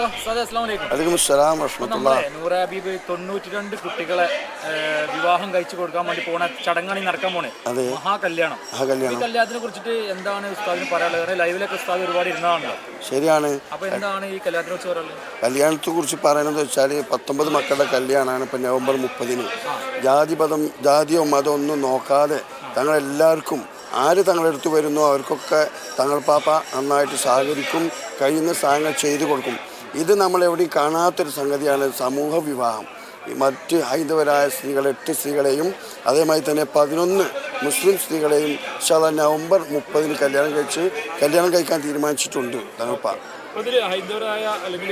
അസ്സലാം നൂറ ഹബീബ് തൊണ്ണൂറ്റി രണ്ട് കുട്ടികളെ വിവാഹം കഴിച്ചു കൊടുക്കാൻ വേണ്ടി പോണ ചടങ്ങാണ് ഈ നടക്കാൻ പോണേ. അതെ. മഹാ കല്യാണം ആ ഈ കല്യാണം കല്യാണത്തിനെ കുറിച്ചിട്ട് എന്താണ് ഉസ്താദിന് പറയാനുള്ളത്? ലൈവിലൊക്കെ ഉസ്താദ് ഒരുപാട് ഇരുന്നതാണല്ലോ ശരിയാണ്. അപ്പോൾ എന്താണ് ഈ കല്യാണത്തിനെ കുറിച്ച് പറയാനുള്ളത്? കല്യാണത്തെ കുറിച്ച് പറയണത് വെച്ചാൽ പത്തൊമ്പത് മക്കളുടെ കല്യാണമാണ് ഇപ്പൊ നവംബർ മുപ്പതിന്. ജാതിപദം ജാതിയോ മതമോ ഒന്നും നോക്കാതെ തങ്ങളെല്ലാവർക്കും ആര് തങ്ങളെടുത്ത് വരുന്നോ അവർക്കൊക്കെ തങ്ങൾ പാപ്പ നന്നായിട്ട് സഹകരിക്കും കഴിയുന്ന സഹായങ്ങൾ ചെയ്തു കൊടുക്കും. ഇത് നമ്മൾ എവിടെയും കാണാത്തൊരു സംഗതിയാണ് സമൂഹ വിവാഹം. മറ്റ് ഹൈന്ദവരായ സ്ത്രീകൾ എട്ട് സ്ത്രീകളെയും അതേമാതിരി തന്നെ പതിനൊന്ന് മുസ്ലിം സ്ത്രീകളെയും ഇൻഷാല്ലാ നവംബർ മുപ്പതിന് കല്യാണം കഴിച്ച് കല്യാണം കഴിക്കാൻ തീരുമാനിച്ചിട്ടുണ്ട് ഇതിൽ ഹൈന്ദവരായ അല്ലെങ്കിൽ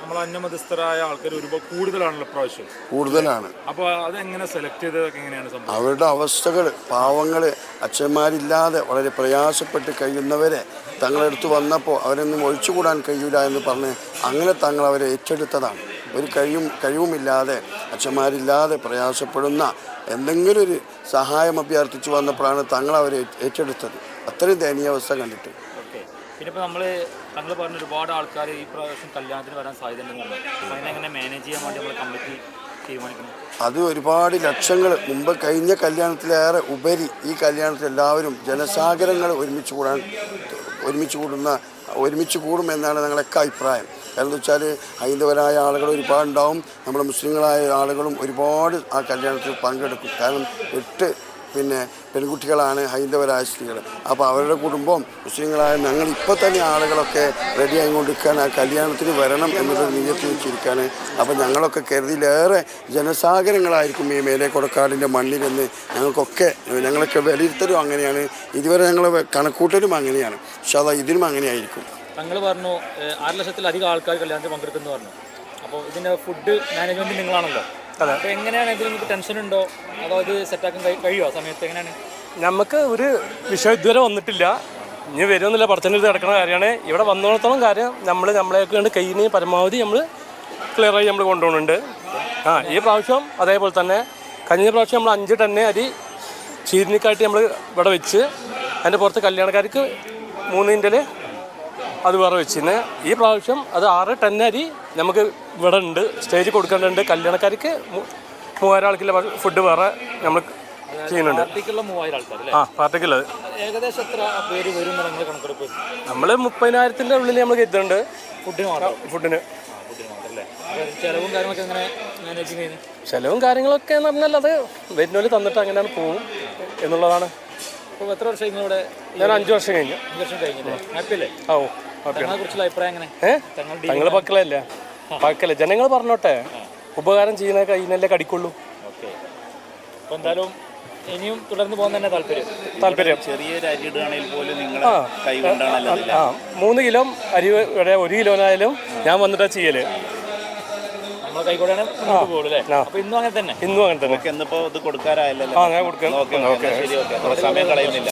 നമ്മളെ അന്യമതസ്ഥരായ ആൾക്കാർ ഒരുപാട് കൂടുതലാണല്ലോ പ്രാവശ്യം കൂടുതലാണ്. അപ്പോൾ അതെങ്ങനെ സെലക്ട് ചെയ്തതൊക്കെ എങ്ങനെയാണ് സംഭവം? അവരുടെ അവസ്ഥകൾ പാവങ്ങൾ അച്ഛന്മാരില്ലാതെ വളരെ പ്രയാസപ്പെട്ട് കഴിയുന്നവരെ തങ്ങളെടുത്ത് വന്നപ്പോൾ അവരൊന്നും ഒഴിച്ചുകൂടാൻ കഴിയില്ല എന്ന് പറഞ്ഞ് അങ്ങനെ തങ്ങൾ അവരെ ഏറ്റെടുത്തതാണ്. ഒരു കഴിവും കഴിവുമില്ലാതെ അച്ഛന്മാരില്ലാതെ പ്രയാസപ്പെടുന്ന എന്തെങ്കിലും ഒരു സഹായം അഭ്യർത്ഥിച്ചു വന്നപ്പോഴാണ് തങ്ങൾ അവരെ ഏറ്റെടുത്തത്. അത്രയും ദയനീയാവസ്ഥ കണ്ടിട്ട്. പിന്നെ നമ്മൾ താങ്കൾ പറഞ്ഞ ഒരുപാട് ആൾക്കാർ ഈ പ്രാവശ്യം കല്യാണത്തിന് വരാൻ സാധ്യതയുണ്ടെന്ന് പറഞ്ഞു. അപ്പോൾ അതിനെങ്ങനെ മാനേജ് ചെയ്യാൻ വേണ്ടി നമ്മൾ കമ്മിറ്റി തീരുമാനിക്കുന്നു? അത് ഒരുപാട് ലക്ഷങ്ങൾ മുമ്പ് കഴിഞ്ഞ കല്യാണത്തിലേറെ ഉപരി ഈ കല്യാണത്തിൽ എല്ലാവരും ജനസാഗരങ്ങൾ ഒരുമിച്ച് കൂടാൻ ഒരുമിച്ച് കൂടുന്ന ഒരുമിച്ച് കൂടും എന്നാണ് ഞങ്ങളൊക്കെ അഭിപ്രായം. കാരണം വെച്ചാൽ ഹൈന്ദവരായ ആളുകൾ ഒരുപാടുണ്ടാവും നമ്മുടെ മുസ്ലിങ്ങളായ ആളുകളും ഒരുപാട് ആ കല്യാണത്തിൽ പങ്കെടുക്കും. കാരണം എട്ട് പിന്നെ പെൺകുട്ടികളാണ് ഹൈന്ദവരായ സ്ത്രീകൾ അപ്പോൾ അവരുടെ കുടുംബം മുസ്ലിങ്ങളായ ഞങ്ങൾ ഇപ്പോൾ തന്നെ ആളുകളൊക്കെ റെഡി ആയിക്കൊണ്ടിരിക്കാൻ ആ കല്യാണത്തിന് വരണം എന്നുള്ളൊരു നിയത്തി വെച്ചിരിക്കുകയാണ്. അപ്പോൾ ഞങ്ങളൊക്കെ കരുതിയിലേറെ ജനസാഗരങ്ങളായിരിക്കും ഈ മേലെ കൊടക്കാടിന്റെ മണ്ണിലെന്ന് ഞങ്ങൾക്കൊക്കെ ഞങ്ങളൊക്കെ വിലയിരുത്തലും അങ്ങനെയാണ്. ഇതുവരെ ഞങ്ങൾ കണക്കൂട്ടലും അങ്ങനെയാണ്. പക്ഷേ അത് ഇതിനും അങ്ങനെയായിരിക്കും. ഞങ്ങൾ പറഞ്ഞു ആറ് ലക്ഷത്തിലധികം ആൾക്കാർ കല്യാണത്തിൽ പങ്കെടുക്കുന്നു പറഞ്ഞു. അപ്പോൾ ഇതിന്റെ ഫുഡ് മാനേജ്മെന്റ് നിങ്ങളാണല്ലോ. അപ്പോൾ എങ്ങനെയാണ് ഇതിൽ നിങ്ങൾക്ക് ടെൻഷൻ ഉണ്ടോ? അതോ ഇത് സെറ്റാക്കാൻ കഴിയുമോ ആ സമയത്ത് എങ്ങനെയാണ്? നമുക്ക് ഒരു വിഷയം ഇതുവരെ വന്നിട്ടില്ല. ഇനി വരുമെന്നില്ല. പടത്തിന്റെ അടുത്ത് കിടക്കുന്ന കാര്യമാണ്. ഇവിടെ വന്നോളത്തോളം കാര്യം നമ്മൾ നമ്മളെയൊക്കെ കണ്ട് കയ്യിന് പരമാവധി നമ്മൾ ക്ലിയറായി നമ്മൾ കൊണ്ടുപോകുന്നുണ്ട്. ആ ഈ പ്രാവശ്യം അതേപോലെ തന്നെ കഴിഞ്ഞ പ്രാവശ്യം നമ്മൾ അഞ്ച് ടന്നെ അരി ചീരിനിക്കായിട്ട് നമ്മൾ ഇവിടെ വെച്ച് അതിന്റെ പുറത്ത് കല്യാണക്കാർക്ക് മൂന്നിന്റെ അത് വേറെ വെച്ചിന് ഈ പ്രാവശ്യം അത് ആറ് ടന്നരി അരി നമുക്ക് ഇവിടെ ഉണ്ട്. സ്റ്റേജ് കൊടുക്കേണ്ടതുണ്ട്. കല്യാണക്കാർക്ക് മൂവായിരം ആൾക്കുള്ള ഫുഡ് വേറെ നമ്മൾ ചെയ്യുന്നുണ്ട്. ആ പാർട്ടിക്കുള്ളത്. ഏകദേശം എത്ര പേര് വരും നമ്മൾ മുപ്പതിനായിരത്തിന്റെ ഉള്ളിൽ നമ്മൾ കരുതുന്നുണ്ട്. ഫുഡിന് ഫുഡിന് ചിലവും കാര്യങ്ങളൊക്കെ എന്ന് പറഞ്ഞാൽ അത് വരുന്നോൽ തന്നിട്ട് അങ്ങനെയാണ് പോവും എന്നുള്ളതാണ്. എത്ര വർഷം ഇവിടെ ഞാൻ അഞ്ചു വർഷം കഴിഞ്ഞു. അഞ്ചു വർഷം കഴിഞ്ഞില്ലേ? ഓ തങ്ങളെ കുറിച്ചുള്ള അഭിപ്രായം എങ്ങനെ? തങ്ങളുടെ തങ്ങൾ പക്കളല്ലേ ജനങ്ങൾ പറഞ്ഞോട്ടെ. ഉപകാരം ചെയ്യുന്ന കയ്യിനല്ലേ കടിക്കുള്ളൂ ഓക്കെ. അപ്പോൾ എന്തായാലും ഇനിയും തുടർന്ന് പോകാൻ തന്നെ താല്പര്യം. താല്പര്യം. ചെറിയ അരി ഇടുകയാണെങ്കിൽ പോലും നിങ്ങൾ കൈ കൊണ്ടാണല്ലോ ആ. മൂന്ന് കിലോ അരി ഇവിടെ ഒരു കിലോനായാലും ഞാൻ വന്നിട്ടാ ചെയ്യൽ. ഇന്നും അങ്ങനെ തന്നെ. ഇന്നും അങ്ങനെ തന്നെ. ഇത് കൊടുക്കാറായല്ലോ ആ ഞാൻ കൊടുക്കാം. ഓക്കെ ഓക്കെ ശരി ഓക്കെ. സമയം കളയുന്നില്ല.